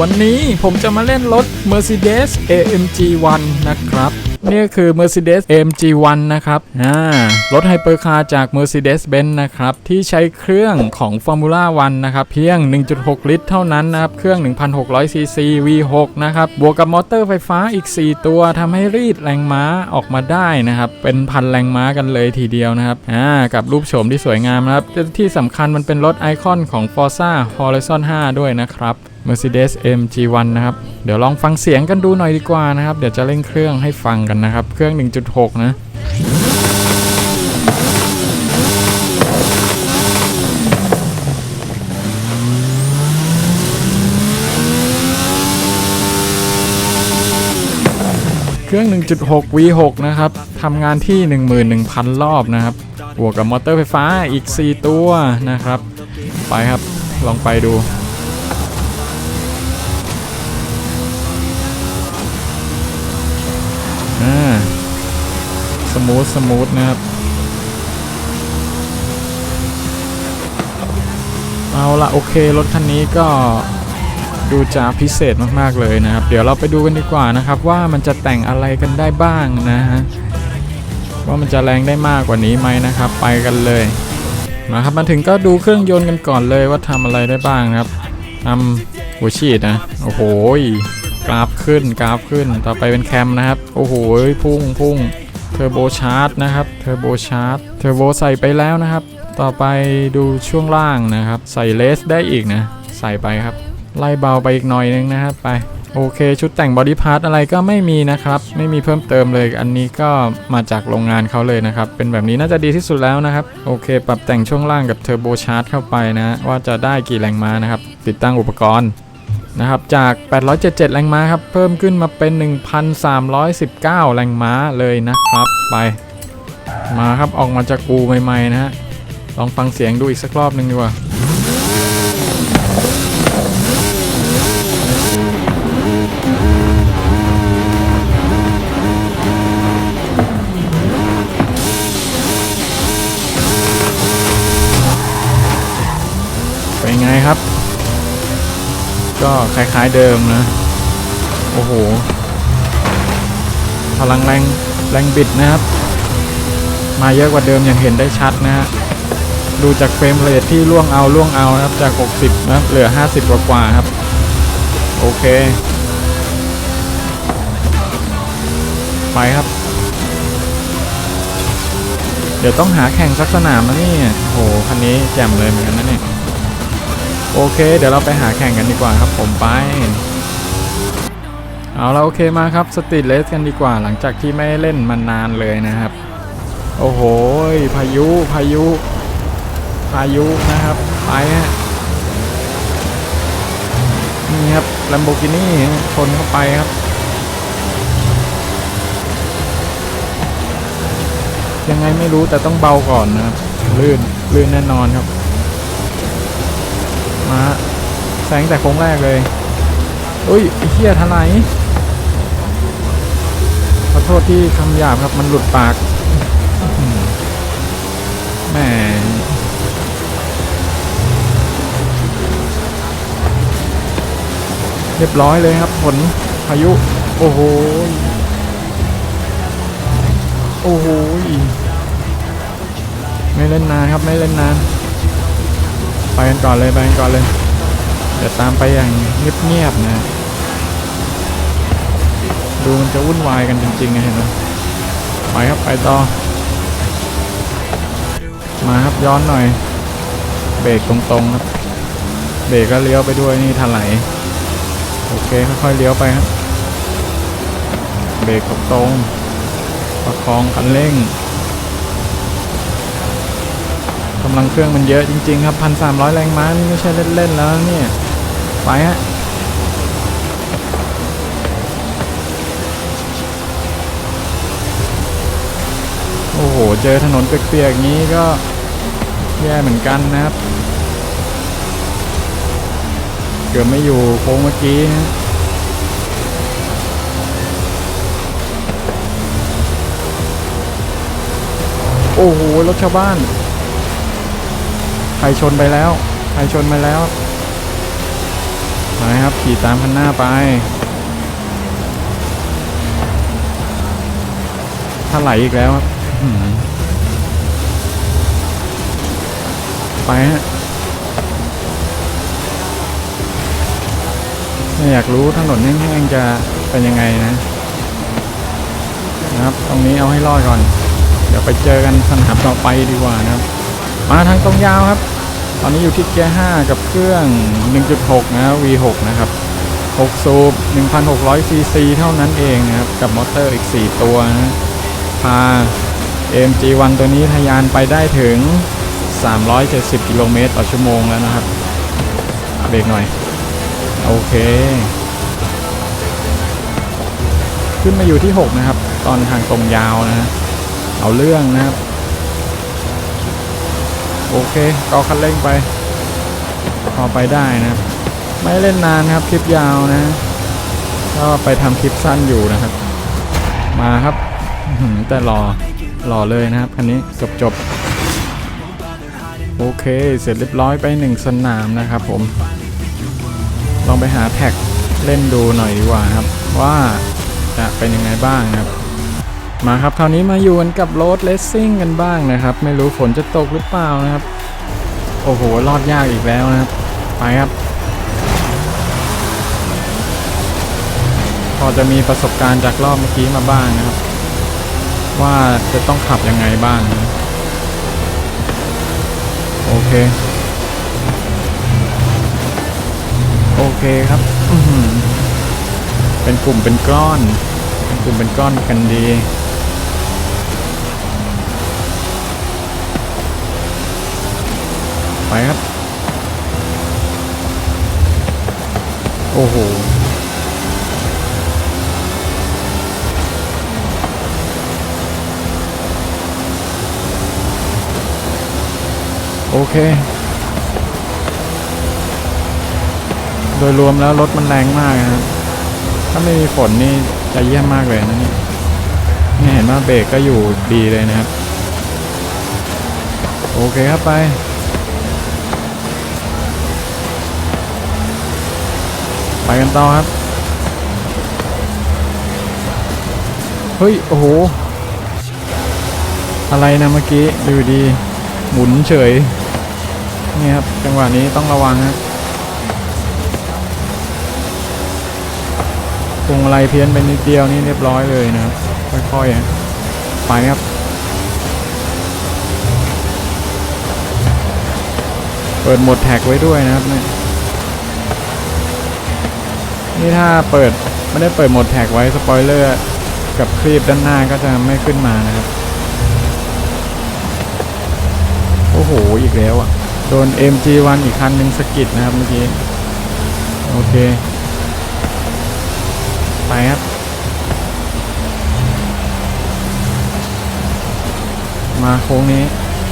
วันนี้ผมจะมาเล่นรถ Mercedes AMG 1 นะครับนี่คือ Mercedes AMG 1นะครับอ่ารถไฮเปอร์คาร์จาก Mercedes-Benz นะครับ ที่ใช้เครื่องของ Formula 1นะครับ เพียง 1.6 ลิตรเท่านั้นนะครับ เครื่อง 1,600ซีซี V6 นะครับ บวกกับมอเตอร์ไฟฟ้าอีก 4 ตัวทำให้รีดแรงม้าออกมาได้นะครับ เป็นพันแรงม้ากันเลยทีเดียวนะครับอ่ากับรูปโฉมที่สวยงามนะครับ ที่สำคัญมันเป็นรถไอคอนของ Forza Horizon 5 ด้วยนะครับ Mercedes MG1 นะครับ เดี๋ยวลองฟังเสียงกันดูหน่อยดีกว่านะครับ เดี๋ยวจะเร่งเครื่องให้ฟังกันนะครับ เครื่อง 1.6 นะเครื่อง 1.6 V6 นะครับ ทำงานที่ 11,000 รอบนะครับ บวกกับมอเตอร์ไฟฟ้าอีก 4 ตัวนะครับ ไปครับ ลองไปดู อ่า ส มูทสมูทนะครับ เอาละโอเครถคันนี้ก็ดูจะพิเศษมากๆเลยนะครับ เดี๋ยวเราไปดูกันดีกว่านะครับ ว่ามันจะแต่งอะไรกันได้บ้างนะฮะว่ามันจะแรงได้มากกว่านี้ไหมนะครับ ไปกันเลยนะครับมาถึงก็ดูเครื่องยนต์กันก่อนเลยว่าทำอะไรได้บ้างครับทำหัวฉีดนะโอ้โหกราฟขึ้นกราฟขึ้นต่อไปเป็นแคมนะครับ โอ้โหพุ่งพุ่ง เทอร์โบชาร์จนะครับ เทอร์โบชาร์จ เทอร์โบใส่ไปแล้วนะครับ ต่อไปดูช่วงล่างนะครับ ใส่เลสได้อีกนะ ใส่ไปครับ ไล่เบาไปอีกหน่อยนึงนะครับ ไป โอเค ชุดแต่งบอดี้พาร์ทอะไรก็ไม่มีนะครับ ไม่มีเพิ่มเติมเลย อันนี้ก็มาจากโรงงานเขาเลยนะครับ เป็นแบบนี้น่าจะดีที่สุดแล้วนะครับ โอเค ปรับแต่งช่วงล่างกับเทอร์โบชาร์จเข้าไปนะ ว่าจะได้กี่แรงม้านะครับ ติดตั้งอุปกรณ์ นะครับจาก 877 แรงม้าครับ เพิ่มขึ้นมาเป็น 1,319 แรงม้าเลยนะครับ ไป มาครับออกมาจากกูใหม่ๆนะฮะ ลองฟังเสียงดูอีกสักรอบหนึ่งดีกว่าเป็นไงครับ ก็คล้ายๆเดิมนะ โอ้โห พลังแรงแรงบิดนะครับ มาเยอะกว่าเดิมอย่างเห็นได้ชัดนะฮะ ดูจากเฟรมเรทที่ล่วงเอาล่วงเอานะครับจาก 60 นะครับเหลือ 50 กว่ากว่าครับ โอเค ไปครับ เดี๋ยวต้องหาแข่งสักสนามนะนี่โอ้โห คันนี้แจ่มเลยเหมือนกันนะเนี่ย โอเค เดี๋ยวเราไปหาแข่งกันดีกว่าครับผมไป เอาละโอเคมาครับสตรีทเลสกันดีกว่าหลังจากที่ไม่เล่นมานานเลยนะครับ โอ้โหพายุพายุ พายุนะครับ ไปฮะนี่ครับ Lamborghini ชนเข้าไปครับ ยังไงไม่รู้แต่ต้องเบาก่อนนะครับลื่นลื่นแน่นอนครับ มาแซ งแต่โค้งแรกเลยอุ้ยเหี้ยทนายขอโทษที่คำหยาบครับมันหลุดปากอืมแหมเรียบร้อยเลยครับผลพายุ โอ้โหโอ้โหไม่เล่นนานครับไม่เล่นนาน ไปกันก่อนเลย ไปกันก่อนเลย เดี๋ยวตามไปอย่างเงียบๆนะ ดูมันจะวุ่นวายกันจริงๆนะเห็นไหมไปครับไปต่อ มาครับย้อนหน่อย เบรกตรงๆครับ เบรกก็เลี้ยวไปด้วยนี่ถลายโอเคค่อยๆเลี้ยวไปครับ เบรกตรงๆประคองคันเร่งกำลังเครื่องมันเยอะจริงๆครับ 1,300 แรงม้านี่ไม่ใช่เล่นๆแล้วนะเนี่ย ไปฮะโอ้โห เจอถนนเปียกๆอย่างนี้ก็แย่เหมือนกันนะครับ เกือบไม่อยู่โค้งเมื่อกี้ฮะโอ้โห รถชาวบ้าน ใครชนไปแล้ว ใครชนไปแล้ว ไปครับขี่ตามคันหน้าไป ถ้าไหลอีกแล้วครับไปฮะไม่อยากรู้ถนนแห้งๆจะเป็นยังไงนะนะครับ ตรงนี้เอาให้รอดก่อน เดี๋ยวไปเจอกันสนามต่อไปดีกว่านะครับ มาทางตรงยาวครับ ตอนนี้อยู่ที่เกียร์ 5 กับเครื่อง 1.6 นะ V6 นะครับ 6 สูบ 1,600 ซีซี เท่านั้นเองนะครับ กับมอเตอร์อีก 4 ตัวนะพา AMG1 ตัวนี้ทะยานไปได้ถึง 370 กิโลเมตรต่อชั่วโมงแล้วนะครับเบรกหน่อย โอเค ขึ้นมาอยู่ที่ 6 นะครับ ตอนทางตรงยาวนะฮะเอาเรื่องนะครับ โอเคก็คันเร่งไป พอไปได้นะไม่เล่นนานครับคลิปยาวนะก็ไปทำคลิปสั้นอยู่นะครับ มาครับแต่รอรอเลยนะครับคันนี้จบจบโอเค เสร็จเรียบร้อยไปหนึ่งสนามนะครับผม ลองไปหาแท็กเล่นดูหน่อยดีกว่าครับ ว่าจะเป็นยังไงบ้างครับ มาครับคราวนี้มาอยู่กันกับโรถเลสซิ่งกันบ้างนะครับ ไม่รู้ฝนจะตกหรือเปล่านะครับ โอ้โหรอดยากอีกแล้วนะครับ ไปครับพอจะมีประสบการณ์จากรอบเมื่อกี้มาบ้างนะครับ ว่าจะต้องขับยังไงบ้างนะโอเค โอเคครับเป็นกลุ่มเป็นก้อน เป็นกลุ่มเป็นก้อนกันดี ไปครับ โอ้โหโอเค โดยรวมแล้วรถมันแรงมากนะครับ ถ้าไม่มีฝนนี่จะเยี่ยมมากเลยนะนี่นี่เห็นว่าเบรกก็อยู่ดีเลยนะครับ โอเคครับไป ไปกันต่อครับ เฮ้ย โอ้โห อะไรนะเมื่อกี้ ดูดี หมุนเฉย นี่ครับ จังหวะนี้ต้องระวังครับพวงมาลัยเพี้ยนไปนิดเดียวนี่เรียบร้อยเลยนะครับค่อยๆฮะไปครับ เปิดหมดแท็กไว้ด้วยนะครับเนี่ย นี่ถ้าเปิดไม่ได้เปิดโหมดแท็กไว้สปอยเลอร์กับคลิปด้านหน้าก็จะไม่ขึ้นมานะครับ โอ้โห อีกแล้วอะ โดน MG1 อีกคันหนึ่งสกิดนะครับเมื่อกี้ โอเค ไปครับ มาโค้งนี้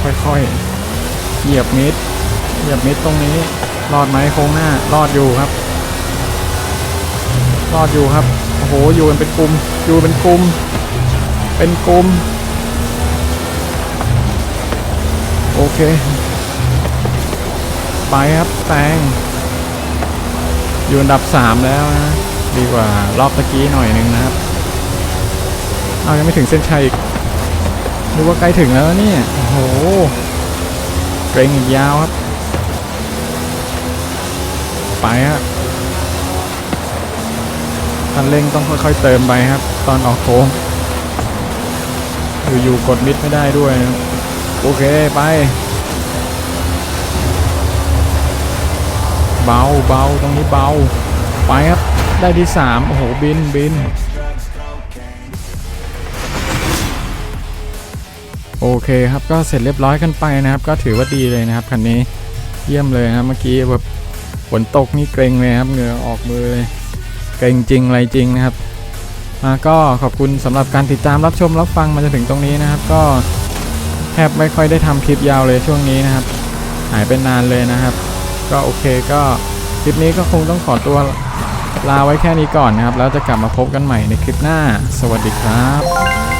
ค่อยๆ เหยียบมิด เหยียบมิดตรงนี้ รอดไหมโค้งหน้า รอดอยู่ครับ รอดอยู่ครับ โอ้โห อยู่กันเป็นกลุ่ม อยู่เป็นกลุ่ม เป็นกลุ่ม โอเค ไปครับแตงอยู่อันดับ 3 แล้วนะ ดีกว่ารอบตะกี้หน่อยนึงนะครับ เอายังไม่ถึงเส้นชัยอีกนึกว่าใกล้ถึงแล้วเนี่ย โอ้โหเกรงอีกยาวครับ ไปฮะ คันเร่งต้องค่อยๆเติมไปครับ ตอนออกโค้งอยู่ๆกดมิดไม่ได้ด้วย โอเคไป เบาเบาตรงนี้เบา ไปครับ ได้ที่สามโอ้โห บินบิน โอเคครับก็เสร็จเรียบร้อยกันไปนะครับ ก็ถือว่าดีเลยนะครับคันนี้เยี่ยมเลยครับเมื่อกี้แบบฝนตกนี่เกรงเลยครับเหงื่อออกมือเลย เก่งจริงอะไรจริงนะครับมาก็ขอบคุณสำหรับการติดตามรับชมรับฟังมาจนถึงตรงนี้นะครับ ก็แทบไม่ค่อยได้ทำคลิปยาวเลยช่วงนี้นะครับ หายไปนานเลยนะครับ ก็โอเคก็คลิปนี้ก็คงต้องขอตัวลาไว้แค่นี้ก่อนนะครับ แล้วจะกลับมาพบกันใหม่ในคลิปหน้า สวัสดีครับ